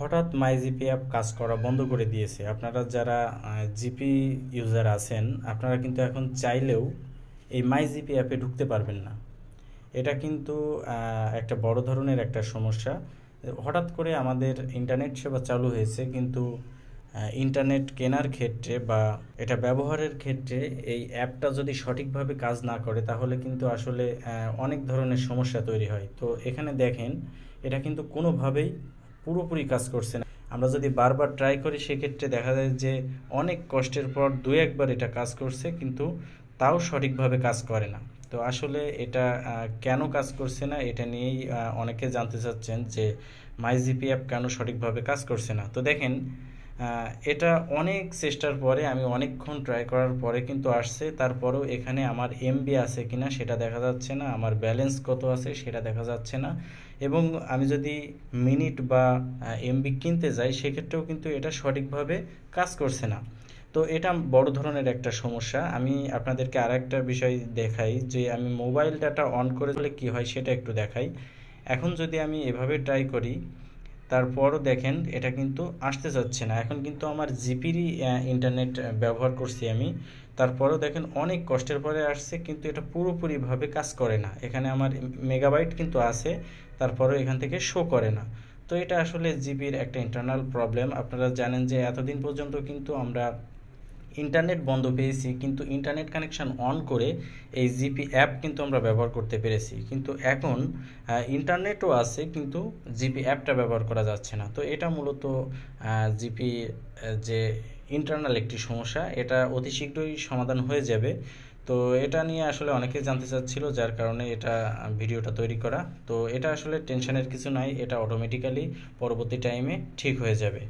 হঠাৎ মাই GP app কাজ করা বন্ধ করে দিয়েছে। আপনারা যারা জিপি ইউজার আছেন, আপনারা কিন্তু এখন চাইলেও এই মাই জিপি অ্যাপে ঢুকতে পারবেন না। এটা কিন্তু একটা বড় ধরনের একটা সমস্যা। হঠাৎ করে আমাদের ইন্টারনেট সেবা চালু হয়েছে, কিন্তু ইন্টারনেট কেনার ক্ষেত্রে বা এটা ব্যবহারের ক্ষেত্রে এই অ্যাপটা যদি সঠিকভাবে কাজ না করে, তাহলে কিন্তু আসলে অনেক ধরনের সমস্যা তৈরি হয়। তো এখানে দেখেন, এটা কিন্তু কোনোভাবেই পুরোপুরি কাজ করছে না। আমরা যদি বারবার ট্রাই করি, সেক্ষেত্রে দেখা যায় যে অনেক কষ্টের পর দু একবার এটা কাজ করছে, কিন্তু তাও সঠিকভাবে কাজ করে না। তো আসলে এটা কেন কাজ করছে না, এটা নিয়েই অনেকে জানতে চাচ্ছেন যে মাই জিপি অ্যাপ কেন সঠিকভাবে কাজ করছে না। তো দেখেন এটা অনেক চেষ্টার পরে, আমি অনেকক্ষণ ট্রাই করার পরে কিন্তু আসছে। তারপরেও এখানে আমার এমবি আছে কিনা সেটা দেখা যাচ্ছে না। আমার ব্যালেন্স কত আছে সেটা দেখা যাচ্ছে না। এবং আমি যদি মিনিট বা এমবি কিনতে যাই, সেক্ষেত্রেও কিন্তু এটা সঠিকভাবে কাজ করছে না। তো এটা বড় ধরনের একটা সমস্যা। আমি আপনাদেরকে আর একটা বিষয় দেখাই, যে আমি মোবাইল ডাটা অন করে দিলে কী হয় সেটা একটু দেখাই। এখন যদি আমি এভাবে ট্রাই করি তারপরও দেখেন, এটা কিন্তু আসতে যাচ্ছে না। এখন কিন্তু আমার জিপিরই ইন্টারনেট ব্যবহার করছি আমি। তারপরও দেখেন, অনেক কষ্টের পরে আসছে, কিন্তু এটা পুরোপুরিভাবে কাজ করে না। এখানে আমার মেগাবাইট কিন্তু আছে, তারপরও এখান থেকে শো করে না। তো এটা আসলে জিপির একটা ইন্টারনাল প্রবলেম আপনারা জানেন যে এতদিন পর্যন্ত কিন্তু আমরা ইন্টারনেট বন্ধ পেয়েছি, কিন্তু ইন্টারনেট কানেকশন অন করে এই জিপি অ্যাপ কিন্তু আমরা ব্যবহার করতে পেরেছি। কিন্তু এখন ইন্টারনেটও আছে, কিন্তু জিপি অ্যাপটা ব্যবহার করা যাচ্ছে না। তো এটা মূলত জিপি যে ইন্টারনাল একটি সমস্যা, এটা অতি শীঘ্রই সমাধান হয়ে যাবে। তো এটা নিয়ে আসলে অনেকে জানতে চাচ্ছিল, যার কারণে এটা ভিডিওটা তৈরি করা। তো এটা আসলে টেনশনের কিছু নাই, এটা অটোমেটিক্যালি পরবর্তী টাইমে ঠিক হয়ে যাবে।